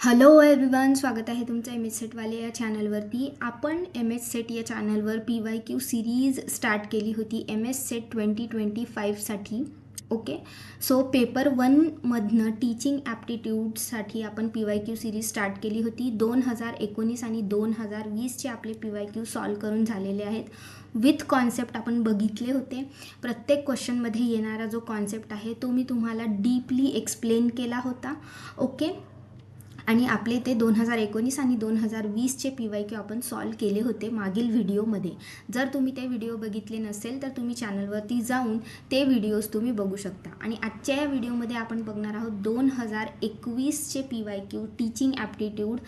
Hello everyone स्वागत आहे तुमचं एम एच सेटवाले या चॅनलवरती आपण एम एच सेट या चॅनलवर P Y Q series start केली होती M H SET twenty twenty फाईव्हसाठी okay so paper वनमधनं टीचिंग ॲप्टिट्यूडसाठी आपण P Y Q series start केली होती. दोन हजार एकोणीस आणि दोन हजार वीसचे आपले पी वाय क्यू सॉल्व करून झालेले आहेत. विथ कॉन्सेप्ट आपण बघितले होते. प्रत्येक क्वेश्चनमध्ये येणारा जो कॉन्सेप्ट आहे तो मी तुम्हाला डीपली एक्सप्लेन केला होता. ओके आणि आपले ते दोन हजार एकोणीस आणि दोन हजार वीसचे पी वाय क्यू आपण सॉल्व केले होते मागील व्हिडिओमध्ये. जर तुम्ही ते व्हिडिओ बघितले नसेल तर तुम्ही चॅनलवरती जाऊन ते व्हिडिओज तुम्ही बघू शकता. आणि आजच्या या व्हिडिओमध्ये आपण बघणार आहोत दोन हजार एकवीसचे P Y Q teaching aptitude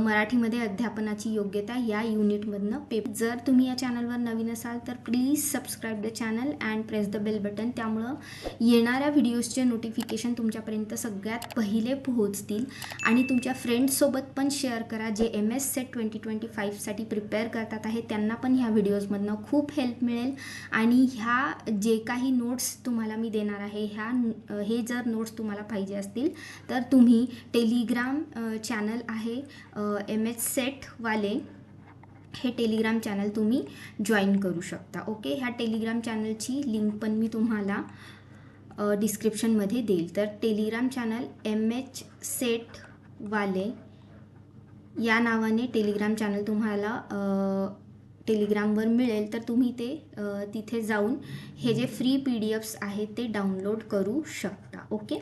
मराठीमध्ये अध्यापनाची योग्यता या युनिटमधनं पेप जर तुम्ही या चॅनलवर नवीन असाल तर please subscribe the channel and press the bell button त्यामुळं येणाऱ्या व्हिडिओजचे नोटिफिकेशन तुमच्यापर्यंत सगळ्यात पहिले पोहोचतील. आणि तुमच्या फ्रेंड्ससोबत पण शेअर करा जे M S SET twenty twenty फाईव्हसाठी prepare करतात आहे त्यांना पण ह्या व्हिडिओजमधनं खूप हेल्प मिळेल. आणि ह्या जे काही नोट्स तुम्हाला मी देणार आहे ह्या हे जर नोट्स तुम्हाला पाहिजे असतील तर तुम्ही टेलिग्राम चॅनल आहे एम एच सेटवाले हे टेलिग्राम चॅनल तुम्ही जॉईन करू शकता ओके ह्या टेलिग्राम चॅनलची लिंक पण मी तुम्हाला डिस्क्रिप्शनमध्ये देईल. तर Telegram channel M H SET वाले या नावाने टेलिग्राम चॅनल तुम्हाला टेलिग्रामवर मिळेल. तर तुम्ही ते तिथे जाऊन हे जे फ्री पी डी एफ्स आहेत ते डाउनलोड करू शकता. Okay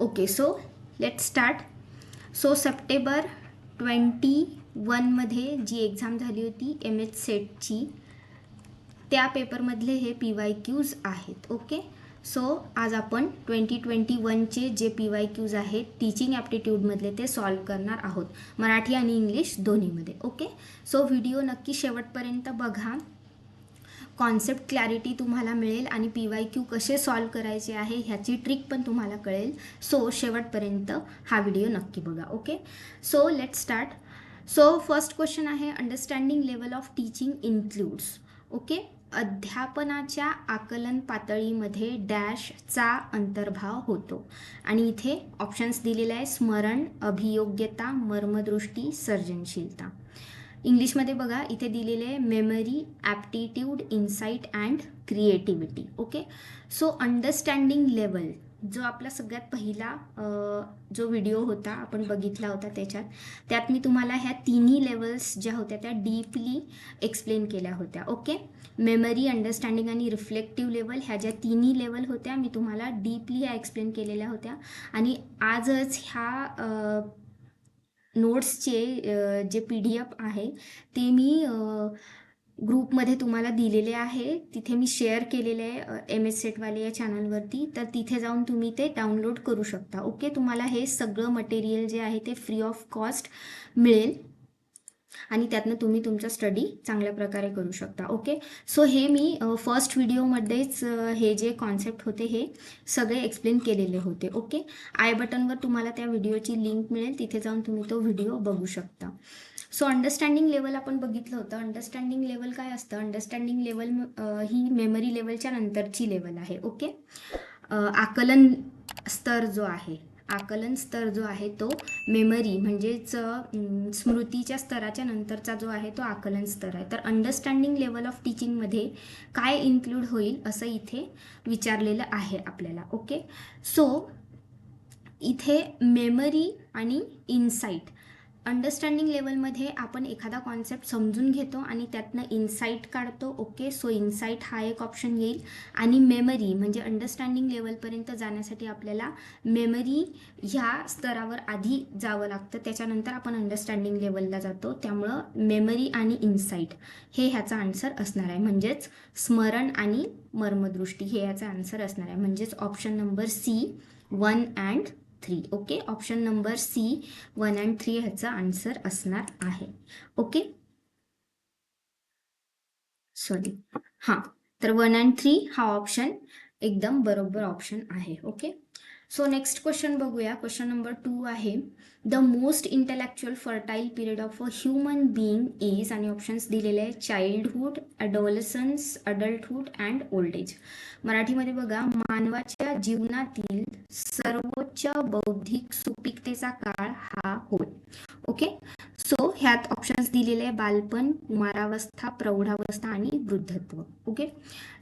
okay so let start so September twenty वनमध्ये जी एक्झाम झाली होती एम एच सेटची त्या पेपरमधले हे पी वाय क्यूज आहेत. ओके सो आज आपण ट्वेंटी ट्वेंटी वनचे जे पी वाय क्यूज आहेत टीचिंग ॲप्टिट्यूडमधले ते सॉल्व करणार आहोत. मराठी आणि इंग्लिश दोन्हीमध्ये ओके सो व्हिडिओ नक्की शेवटपर्यंत बघा. कॉन्सेप्ट क्लॅरिटी तुम्हाला मिळेल आणि पी वाय क्यू कसे सॉल्व करायचे आहे ह्याची ट्रिक पण तुम्हाला कळेल. सो शेवटपर्यंत हा व्हिडिओ नक्की बघा okay so let start so first question आहे understanding level of teaching includes okay अध्यापनाच्या आकलन पातळीमध्ये डॅशचा अंतर्भाव होतो. आणि इथे ऑप्शन्स दिलेले आहे स्मरण अभियोग्यता मर्मदृष्टी सर्जनशीलता. इंग्लिशमध्ये बघा इथे दिलेले आहे memory aptitude insight and creativity okay so understanding level जो आपला सगळ्यात पहिला जो व्हिडिओ होता आपण बघितला होता त्याच्यात त्यात मी तुम्हाला ह्या तिन्ही लेवल्स ज्या होत्या त्या डीपली एक्सप्लेन केल्या होत्या ओके मेमरी अंडरस्टँडिंग आणि रिफ्लेक्टिव्ह लेवल ह्या ज्या तिन्ही लेवल होत्या मी तुम्हाला डीपली ह्या एक्सप्लेन केलेल्या होत्या. आणि आजच ह्या नोट्सचे जे पी डी एफ आहे ते मी ग्रुपमध्ये तुम्हाला दिलेले आहे. तिथे मी शेअर केलेले आहे एम एस सेटवाले या चॅनलवरती तर तिथे जाऊन तुम्ही ते डाउनलोड करू शकता. ओके तुम्हाला हे सगळं मटेरियल जे आहे ते फ्री ऑफ कॉस्ट मिळेल. आणि त्यातनं तुम्ही तुमचा स्टडी चांगल्या प्रकारे करू शकता. ओके सो हे मी फर्स्ट व्हिडिओमध्येच हे जे कॉन्सेप्ट होते हे सगळे एक्सप्लेन केलेले होते. ओके आय बटनवर तुम्हाला त्या व्हिडिओची लिंक मिळेल. तिथे जाऊन तुम्ही तो व्हिडिओ बघू शकता. सो अंडरस्टँडिंग लेवल आपण बघितलं होतं. अंडरस्टँडिंग लेवल काय असतं? अंडरस्टँडिंग लेवल ही मेमरी लेवलच्या नंतरची लेवल आहे. ओके आकलन स्तर जो आहे आकलन स्तर जो आहे तो मेमरी म्हणजेच स्मृतीच्या स्तराच्या नंतरचा जो आहे तो आकलन स्तर आहे. तर अंडरस्टँडिंग लेवल ऑफ टीचिंगमध्ये काय इन्क्लूड होईल असं इथे विचारलेलं आहे आपल्याला. ओके सो इथे मेमरी आणि इन्साईट अंडरस्टँडिंग लेवलमध्ये आपण एखादा कॉन्सेप्ट समजून घेतो आणि त्यातनं इन्साईट काढतो. ओके सो इन्साईट हा एक ऑप्शन येईल. आणि मेमरी म्हणजे अंडरस्टँडिंग लेवलपर्यंत जाण्यासाठी आपल्याला मेमरी ह्या स्तरावर आधी जावं लागतं. त्याच्यानंतर आपण अंडरस्टँडिंग लेवलला जातो. त्यामुळं मेमरी आणि इन्साईट हे ह्याचा आन्सर असणार आहे. म्हणजेच स्मरण आणि मर्मदृष्टी हे याचा आन्सर असणार आहे. म्हणजेच option number C one and three okay option number C one and three ह्याचा आन्सर असणार आहे ओके सॉरी हां तर वन अँड थ्री हा ऑप्शन एकदम बरोबर ऑप्शन आहे ओके सो नेक्स्ट क्वेश्चन बघूया. क्वेश्चन नंबर टू आहे. The most intellectual fertile period of a human being is आणि ऑप्शन्स दिलेले आहे childhood adolescence adulthood and old age मराठीमध्ये बघा मानवाच्या जीवनातील सर्वोच्च बौद्धिक सुपीकतेचा काळ हा होय. ओके सो ह्यात ऑप्शन्स दिलेले आहे बालपण कुमारावस्था प्रौढावस्था आणि वृद्धत्व. ओके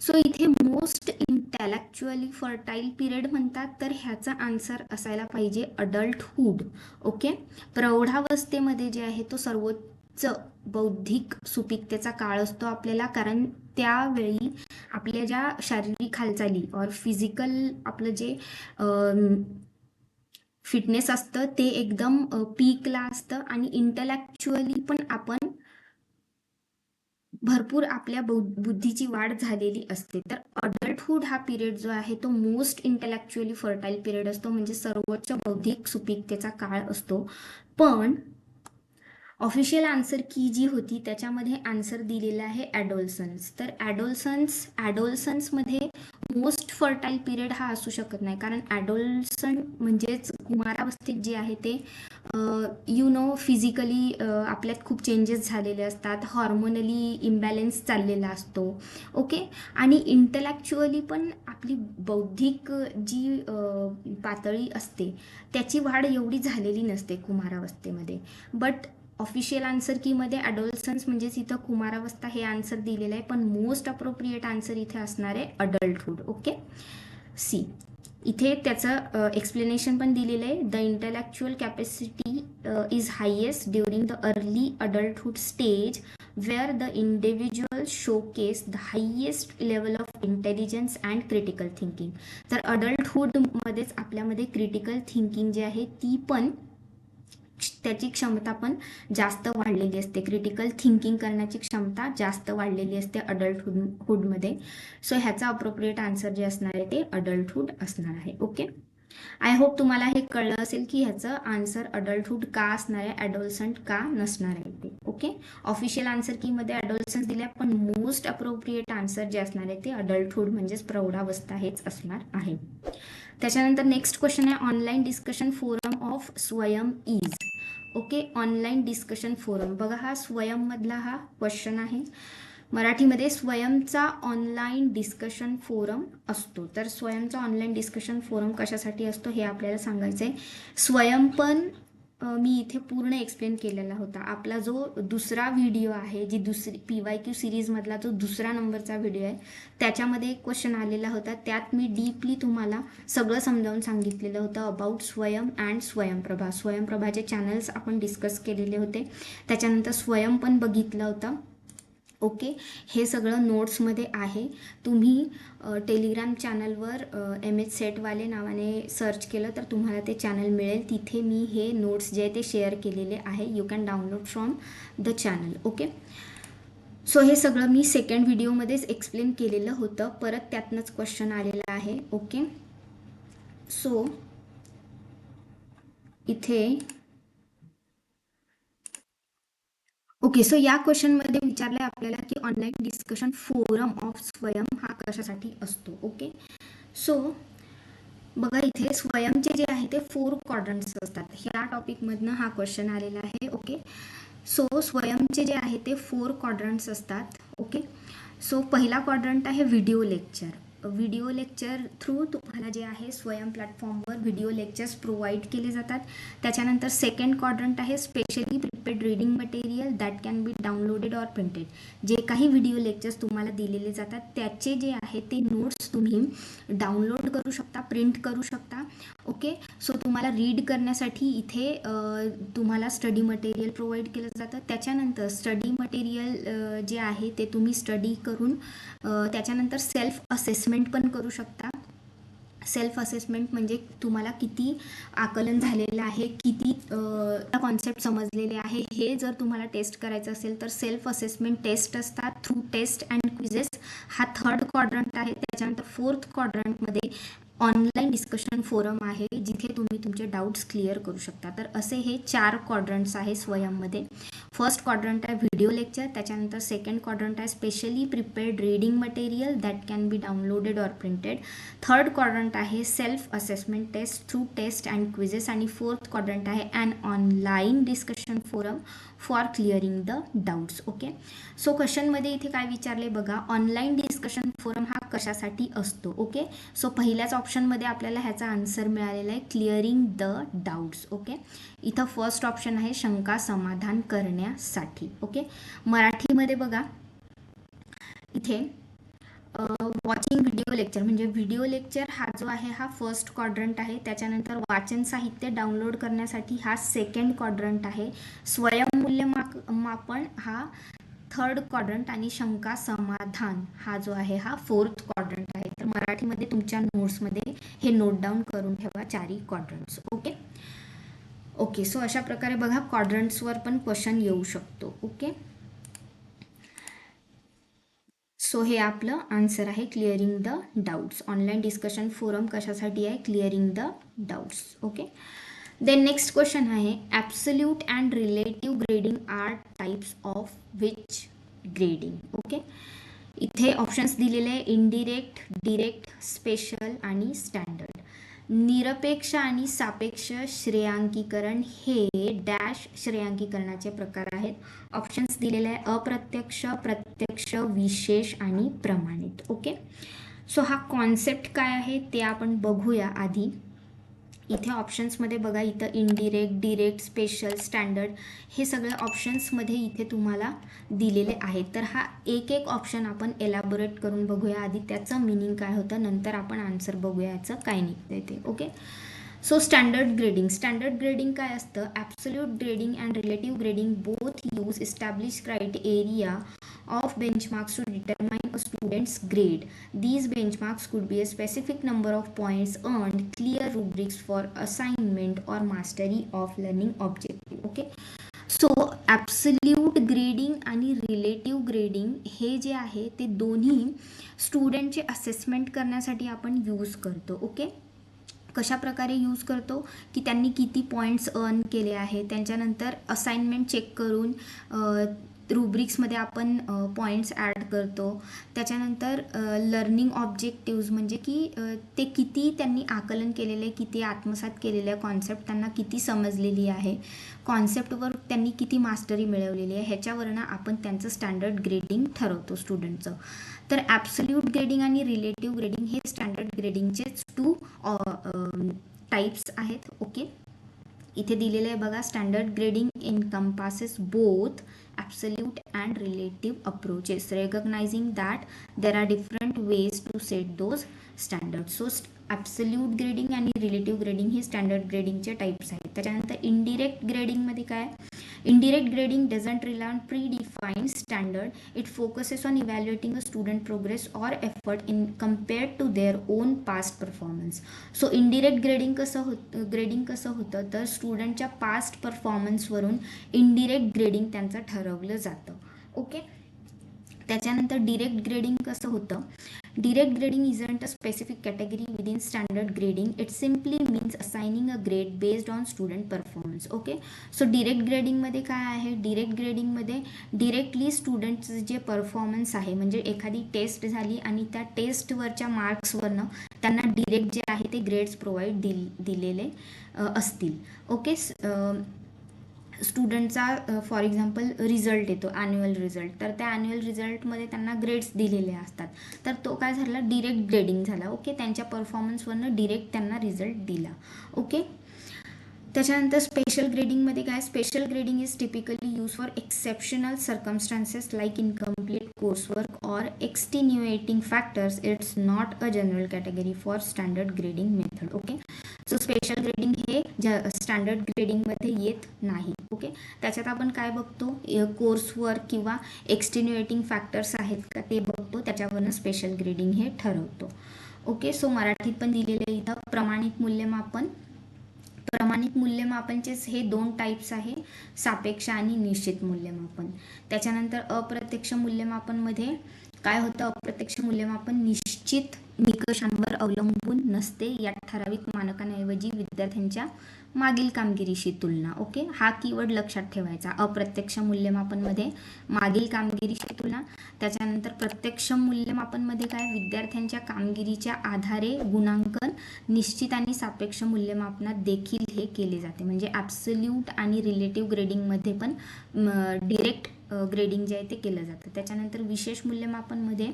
सो इथे मोस्ट इंटॅलेक्च्युअली फर्टाईल पिरियड म्हणतात तर ह्याचा आन्सर असायला पाहिजे अडल्टहूड ओके प्रौढावस्थेमध्ये जे आहे तो सर्वोच्च बौद्धिक सुपीकतेचा काळ असतो आपल्याला कारण त्यावेळी आपल्या ज्या शारीरिक हालचाली और फिजिकल आपलं जे फिटनेस असतं ते एकदम पीकला असतं आणि इंटलेक्च्युअली पण आपण भरपूर आपल्या बुद्धीची वाढ झालेली असते. तर अडल्टहूड हा पिरियड जो आहे तो मोस्ट इंटलेक्च्युअली फर्टाईल पिरियड असतो. म्हणजे सर्वोच्च बौद्धिक सुपीकतेचा काळ असतो. पण ऑफिशियल आन्सर की जी होती त्याच्यामध्ये आन्सर दिलेला आहे ॲडोल्सन्स तर ॲडोल्सन्स ॲडोल्सन्समध्ये मोस्ट फर्टाईल पिरियड हा असू शकत नाही. कारण ॲडोल्सन म्हणजेच कुमारावस्थेत जे आहे ते यू नो फिजिकली आपल्यात खूप चेंजेस झालेले असतात. हॉर्मोनली इम्बॅलेन्स चाललेला असतो. ओके आणि इंटलेक्च्युअली पण आपली बौद्धिक जी पातळी असते त्याची वाढ एवढी झालेली नसते कुमारावस्थेमध्ये. बट ऑफिशियल आन्सर कीमध्ये ॲडोल्सन्स म्हणजेच इथं कुमारावस्था हे आन्सर दिलेलं आहे. पण मोस्ट अप्रोप्रिएट आन्सर इथे असणार आहे अडल्टहूड ओके सी इथे त्याचं एक्सप्लेनेशन पण दिलेलं आहे. The intellectual capacity is highest during the early adulthood stage where the individual showcases the highest level of intelligence and critical thinking तर अडल्टहूडमध्येच आपल्यामध्ये क्रिटिकल थिंकिंग जी आहे ती पण त्याची क्षमता पण जास्त वाढलेली असते. क्रिटिकल थिंकिंग करण्याची क्षमता जास्त वाढलेली असते अडल्टहुड हुडमध्ये सो ह्याचा अप्रोप्रिएट आन्सर जे असणार आहे ते अडल्टहुड असणार आहे. ओके आय होप तुम्हाला हे कळलं असेल की ह्याचं आन्सर अडल्टहूड का असणार आहे ॲडोल्संट का नसणार आहे ते. ओके ऑफिशियल आन्सर कीमध्ये ॲडोल्सन्स दिले पण मोस्ट अप्रोप्रिएट आन्सर जे असणार आहे ते अडल्टहूड म्हणजेच प्रौढावस्था हेच असणार आहे. त्याच्यानंतर नेक्स्ट क्वेश्चन आहे online discussion forum of Swayam is okay online discussion forum बघा हा स्वयंमधला हा क्वेश्चन आहे. मराठीमध्ये स्वयंचा ऑनलाईन डिस्कशन फोरम असतो. तर स्वयंचा ऑनलाईन डिस्कशन फोरम कशासाठी असतो हे आपल्याला सांगायचं आहे स्वयं पण मी इथे पूर्ण एक्सप्लेन केलेला होता. आपला जो दुसरा व्हिडिओ आहे जी दुसरी पी वाय क्यू सिरीजमधला जो दुसरा नंबरचा व्हिडिओ आहे त्याच्यामध्ये एक क्वेश्चन आलेला होता. त्यात मी डीपली तुम्हाला सगळं समजावून सांगितलेलं होतं अबाउट स्वयं अँड स्वयंप्रभा. स्वयंप्रभाचे चॅनल्स आपण डिस्कस केलेले होते. त्याच्यानंतर स्वयं पण बघितलं होतं. ओके? हे सगळं नोट्समध्ये आहे. तुम्ही टेलिग्राम चॅनलवर एम एच सेटवाले नावाने सर्च केलं तर तुम्हाला ते चॅनल मिळेल. तिथे मी हे नोट्स जे आहे ते शेअर केलेले आहे. You can download from the channel okay? So हे सगळं मी सेकंड व्हिडिओमध्येच एक्सप्लेन केलेलं होतं. परत त्यातनंच क्वेश्चन आलेला आहे ओके? सो इथे ओके सो या क्वेश्चनमध्ये विचारलं आहे आपल्याला की online discussion forum of Swayam हा कशासाठी असतो? ओके सो बघा इथे स्वयंचे जे आहे ते फोर क्वाड्रंट्स असतात. ह्या टॉपिकमधनं हा क्वेश्चन आलेला आहे. ओके सो स्वयंचे जे आहे ते फोर क्वाड्रंट्स असतात. ओके सो पहिला क्वाड्रंट आहे video lecture video lecture through तुम्हाला जे आहे स्वयं प्लॅटफॉर्मवर व्हिडिओ लेक्चर्स प्रोव्हाइड केले जातात. त्याच्यानंतर सेकंड क्वाड्रंट आहे specially prepared reading material that can be downloaded or printed जे काही व्हिडिओ लेक्चर्स तुम्हाला दिलेले जातात त्याचे जे आहे ते नोट्स तुम्ही डाउनलोड करू शकता प्रिंट करू शकता. ओके सो तुम्हाला रीड करण्यासाठी इथे तुम्हाला स्टडी मटेरियल प्रोव्हाइड केलं जातं. त्याच्यानंतर स्टडी मटेरियल जे आहे ते तुम्ही स्टडी करून त्याच्यानंतर सेल्फ असेसमेंट पण करू शकता. सेल्फ असेसमेंट म्हणजे तुम्हाला किती आकलन झालेलं आहे किती कॉन्सेप्ट समजलेले आहे. हे जर तुम्हाला टेस्ट करायचं असेल तर सेल्फ असेसमेंट टेस्ट असतात. थ्रू टेस्ट अँड क्विजेस हा थर्ड क्वाड्रंट आहे. त्याच्यानंतर फोर्थ क्वाड्रंटमध्ये ऑनलाईन डिस्कशन फोरम आहे जिथे तुम्ही तुमचे डाऊट्स क्लिअर करू शकता. तर असे हे चार क्वाड्रंट्स आहे स्वयंमध्ये. फर्स्ट क्वाड्रंट आहे व्हिडिओ लेक्चर त्याच्यानंतर सेकंड क्वाड्रंट आहे specially prepared reading material that can be downloaded or printed third quadrant आहे self assessment test through test and quizzes आणि फोर्थ क्वाड्रंट आहे and online discussion forum for clearing the doubts okay so क्वेश्चनमध्ये इथे काय विचारले बघा online discussion forum हा कशासाठी असतो ओके सो पहिल्याच ऑप्शनमध्ये आपल्याला ह्याचा आन्सर मिळालेला आहे क्लिअरिंग द डाऊट्स ओके इथं फर्स्ट ऑप्शन आहे शंका समाधान करण्यासाठी ओके मराठीमध्ये बघा इथे वॉचिंग व्हिडिओ लेक्चर म्हणजे व्हिडिओ लेक्चर हा जो आहे हा फर्स्ट क्वाड्रंट आहे. त्याच्यानंतर वाचन साहित्य डाउनलोड करण्यासाठी हा सेकंड क्वाड्रंट आहे. स्वयंमूल्यमाप मापन हा थर्ड क्वाड्रंट आणि शंका समाधान हा जो आहे हा फोर्थ क्वाड्रंट आहे. तर मराठीमध्ये तुमच्या नोट्समध्ये हे नोट डाऊन करून ठेवा चारही क्वाड्रंट्स ओके ओके सो अशा प्रकारे बघा क्वाड्रंट्सवर पण क्वेश्चन येऊ शकतो ओके सो हे आपलं आन्सर आहे clearing the doubts online discussion forum कशासाठी आहे? Clearing the doubts okay then next question आहे absolute and relative grading are types of which grading okay इथे ऑप्शन्स दिलेले आहे इनडिरेक्ट डिरेक्ट स्पेशल आणि स्टँडर्ड निरपेक्ष आणि सापेक्ष श्रेयांकीकरण हे डॅश श्रेयांकीकरणाचे प्रकार आहेत. ऑप्शन्स दिलेले आहे अप्रत्यक्ष प्रत्यक्ष विशेष आणि प्रमाणित. ओके सो हा कॉन्सेप्ट काय आहे ते आपण बघूया आधी. इथे ऑप्शन्समध्ये बघा इथं इनडिरेक्ट डिरेक्ट स्पेशल स्टँडर्ड हे सगळे ऑप्शन्समध्ये इथे तुम्हाला दिलेले आहेत. तर हा एक एक ऑप्शन आपण एलॅबोरेट करून बघूया. आधी त्याचं मिनिंग काय होतं नंतर आपण आन्सर बघूया याचं काय निघतं ते okay so standard grading standard grading काय असतं? Absolute grading and relative grading both use establish criteria of benchmarks to determine a student's grade these benchmarks could be a specific number of points earned clear rubrics for assignment or mastery of learning objective okay so absolute grading आणि relative grading हे जे आहे ते दोन्ही स्टुडंटचे assessment करण्यासाठी आपण use करतो. Okay okay? कशा प्रकारे यूज करतो की त्यांनी किती पॉईंट्स अर्न केले आहे त्यांच्यानंतर असाइनमेंट चेक करून रुब्रिक्समध्ये आपण पॉईंट्स ॲड करतो. त्याच्यानंतर लर्निंग ऑब्जेक्टिव्ज म्हणजे की ते किती त्यांनी आकलन केलेले किती आत्मसात केलेले आहे कॉन्सेप्ट त्यांना किती समजलेली आहे कॉन्सेप्टवर त्यांनी किती मास्टरी मिळवलेली आहे ह्याच्यावरनं आपण त्यांचं स्टँडर्ड ग्रेडिंग ठरवतो स्टुडंटचं तर ॲब्सल्यूट ग्रेडिंग आणि रिलेटिव्ह ग्रेडिंग हे स्टँडर्ड ग्रेडिंगचेच टू टाईप्स आहेत ओके इथे दिलेलं आहे बघा standard grading encompasses both absolute and relative approaches recognizing that there are different ways to set those standard so absolute grading आणि रिलेटिव्ह ग्रेडिंग हे स्टँडर्ड ग्रेडिंगचे टाईप्स आहेत. त्याच्यानंतर इनडिरेक्ट ग्रेडिंगमध्ये काय? Indirect grading doesn't rely on predefined standard it focuses on evaluating a student progress or effort in compare to their own past performance so indirect grading कसं होत grading कसं होतं? तर स्टुडंटच्या पास्ट परफॉर्मन्सवरून इनडिरेक्ट ग्रेडिंग त्यांचं ठरवलं जातं. ओके त्याच्यानंतर डिरेक्ट ग्रेडिंग कसं होतं? Direct grading isn't a specific category within standard grading it simply means assigning a grade based on student performance okay so direct ग्रेडिंगमध्ये काय आहे? डिरेक्ट ग्रेडिंगमध्ये डिरेक्टली स्टुडंटचं जे परफॉर्मन्स आहे म्हणजे एखादी टेस्ट झाली आणि त्या टेस्टवरच्या मार्क्सवरनं त्यांना डिरेक्ट जे आहे ते ग्रेड्स प्रोव्हाइड दिल दिलेले असतील ओके स्टुडंटचा फॉर एक्झाम्पल रिझल्ट येतो ॲन्युअल रिझल्ट तर त्या ॲन्युअल रिझल्टमध्ये त्यांना ग्रेड्स दिलेले असतात. तर तो काय झाला डिरेक्ट ग्रेडिंग झाला ओके त्यांच्या परफॉर्मन्सवरनं डिरेक्ट त्यांना रिझल्ट दिला ओके त्याच्यानंतर स्पेशल ग्रेडिंगमध्ये काय special grading is typically used for exceptional circumstances like incomplete coursework or extenuating factors it's not a general category for standard grading method okay so special grading हे ज standard ग्रेडिंगमध्ये येत नाही okay त्याच्यात आपण काय बघतो? कोर्सवर किंवा एक्सटिन्युएटिंग फॅक्टर्स आहेत का ते बघतो त्याच्यावरनं स्पेशल ग्रेडिंग हे ठरवतो ओके सो मराठीत पण दिलेले इथं प्रमाणित मूल्यमापन. प्रमाणित मूल्यमापनचेच हे दोन टाईप्स आहे सापेक्ष आणि निश्चित मूल्यमापन. त्याच्यानंतर अप्रत्यक्ष मूल्यमापनमध्ये काय होतं? अप्रत्यक्ष मूल्यमापन निश्चित निकषांवर अवलंबून नसते. या ठराविक मानकांऐवजी विद्यार्थ्यांच्या मागील कामगिरीशी तुलना ओके? हा कीवर्ड लक्षात ठेवायचा. अप्रत्यक्ष मूल्यमापनमध्ये मागील कामगिरीशी तुलना त्याच्यानंतर प्रत्यक्ष मूल्यमापनमध्ये काय? विद्यार्थ्यांच्या कामगिरीच्या आधारे गुणांकन निश्चित आणि सापेक्ष मूल्यमापनात देखील हे केले जाते. म्हणजे ॲब्सल्यूट आणि रिलेटिव्ह ग्रेडिंगमध्ये पण डिरेक्ट ग्रेडिंग जे आहे ते केलं जातं. त्याच्यानंतर विशेष मूल्यमापनमध्ये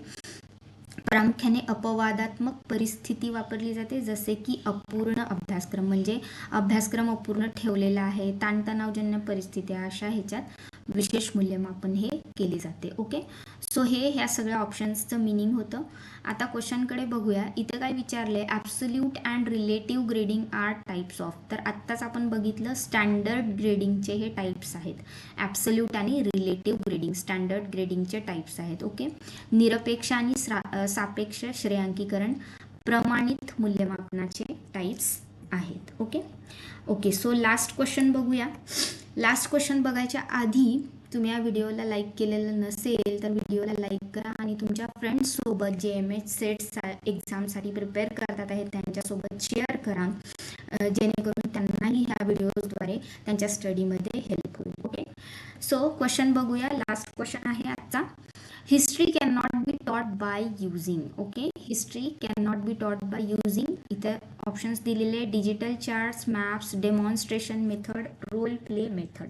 प्रामुख्याने अपवादात्मक परिस्थिती वापरली जाते जसे की अपूर्ण अभ्यासक्रम. म्हणजे अभ्यासक्रम अपूर्ण ठेवलेला आहे ताणतणावजन्य परिस्थिती अशा ह्याच्यात विशेष मूल्यमापन हे केले जाते. ओके? सो हे ह्या सगळ्या ऑप्शन्सचं मिनिंग होतं. आता क्वेश्चनकडे बघूया. इथे काय विचारले absolute and relative grading are types of तर आत्ताच आपण बघितलं स्टँडर्ड ग्रेडिंगचे हे टाईप्स आहेत. ॲब्सोल्यूट आणि रिलेटिव्ह ग्रेडिंग स्टँडर्ड ग्रेडिंगचे टाईप्स आहेत ओके निरपेक्ष आणि स्रा सापेक्ष श्रेयांकीकरण प्रमाणित मूल्यमापनाचे टाईप्स आहेत okay okay so last question बघूया. लास्ट क्वेश्चन बघायच्या आधी तुम्ही या व्हिडिओला लाईक केलेलं नसेल तर व्हिडिओला लाईक करा आणि तुमच्या फ्रेंड्ससोबत जे एम एच सेट सा एक्झामसाठी प्रिपेअर करतात आहेत त्यांच्यासोबत शेअर करा. जेणेकरून त्यांनाही ह्या व्हिडिओजद्वारे त्यांच्या स्टडीमध्ये हेल्प होईल. ओके सो क्वेश्चन बघूया. लास्ट क्वेश्चन आहे आजचा. History can not be taught by using okay history can not be taught by using इथं ऑप्शन्स दिलेले. Digital charts maps demonstration method role play method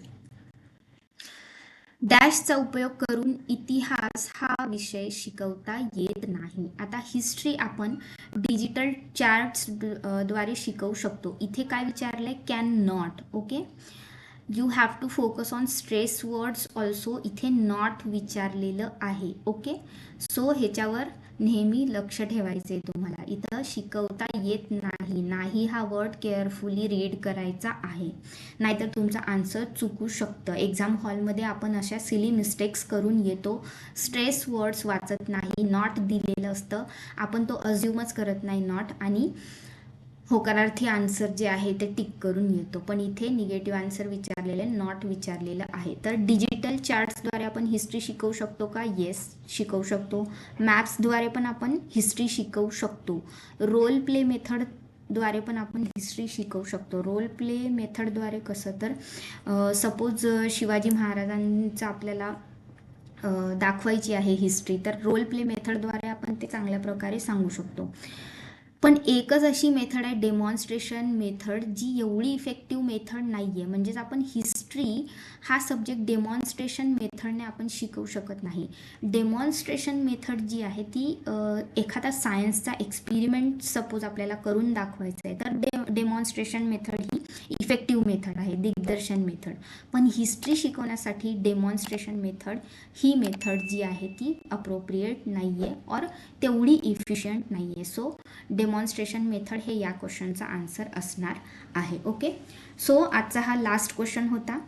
डॅशचा उपयोग करून इतिहास हा विषय शिकवता येत नाही. आता हिस्ट्री आपण डिजिटल चार्ट्सद्वारे शिकवू शकतो. इथे काय विचारलं आहे can not. Okay? You have to focus on stress words also इथे नॉट विचारलेलं आहे. ओके? सो ह्याच्यावर नेहमी लक्ष ठेवायचे तुम्हाला. इथं शिकवता येत नाही. नाही हा वर्ड केअरफुली रीड करायचा आहे. नाहीतर तुमचा आन्सर चुकू शकतं. एक्झाम हॉलमध्ये आपण अशा सिली मिस्टेक्स करून येतो. स्ट्रेस वर्ड्स वाचत नाही. नॉट दिलेलं असतं. आपण तो अज्युमच करत नाही. नॉट आणि होकारार्थी आन्सर जे आहे ते टिक करून येतो. पण इथे निगेटिव्ह आन्सर विचारलेले नॉट विचारलेलं आहे. तर डिजिटल चार्ट्सद्वारे आपण हिस्ट्री शिकवू शकतो का? येस शिकवू शकतो. मॅप्सद्वारे पण आपण हिस्ट्री शिकवू शकतो. रोल प्ले मेथडद्वारे पण आपण हिस्ट्री शिकवू शकतो. रोल प्ले मेथडद्वारे कसं तर सपोज शिवाजी महाराजांचा आपल्याला दाखवायची आहे हिस्ट्री तर रोल प्ले मेथडद्वारे आपण ते चांगल्या प्रकारे सांगू शकतो. पण एकच अशी मेथड आहे डेमॉन्स्ट्रेशन मेथड जी एवढी इफेक्टिव्ह मेथड नाही आहे म्हणजेच आपण हिस्ट्री हा सब्जेक्ट डेमॉन्स्ट्रेशन मेथडने आपण शिकवू शकत नाही. डेमॉन्स्ट्रेशन मेथड जी आहे ती एखादा सायन्सचा एक्सपेरिमेंट सपोज आपल्याला करून दाखवायचा आहे तर डे डेमॉन्स्ट्रेशन मेथड ही इफेक्टिव्ह मेथड आहे दिग्दर्शन मेथड पण हिस्ट्री शिकवण्यासाठी डेमॉन्स्ट्रेशन मेथड ही मेथड जी आहे ती अप्रोप्रिएट नाही आहे और तेवढी इफिशियंट नाही आहे सो डेमॉन्स्ट्रेशन मेथड हे या क्वेश्चनचा आन्सर असणार आहे. ओके सो आजचा हा लास्ट क्वेश्चन होता.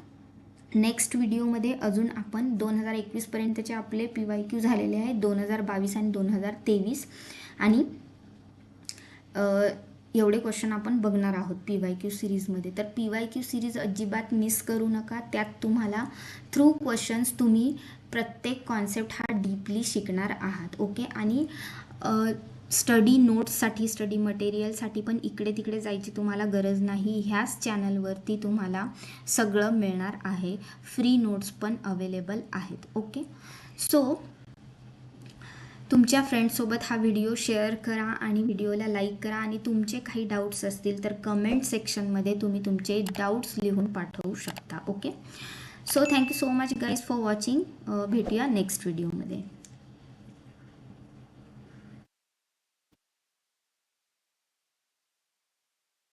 नेक्स्ट व्हिडिओमध्ये अजून आपण दोन हजार एकवीसपर्यंतचे आपले पी वाय क्यू झालेले आहे दोन हजार बावीस आणि दोन हजार तेवीस. आणि एवढे क्वेश्चन आपण बघणार आहोत पी वाय क्यू सिरीजमध्ये तर पी वाय क्यू सिरीज अजिबात मिस करू नका. त्यात तुम्हाला थ्रू क्वेश्चन्स तुम्ही प्रत्येक कॉन्सेप्ट हा डीपली शिकणार आहात. ओके आणि स्टडी नोट्ससाठी स्टडी मटेरियलसाठी पण इकडे तिकडे जायची तुम्हाला गरज नाही. ह्याच चॅनलवरती तुम्हाला सगळं मिळणार आहे. फ्री नोट्स पण अवेलेबल आहेत. ओके सो तुमच्या फ्रेंडसोबत हा व्हिडिओ शेअर करा आणि व्हिडिओला लाईक करा आणि तुमचे काही डाऊट्स असतील तर कमेंट सेक्शनमध्ये तुम्ही तुमचे डाऊट्स लिहून पाठवू शकता okay so thank you so much guys for watching भेटूया नेक्स्ट व्हिडिओमध्ये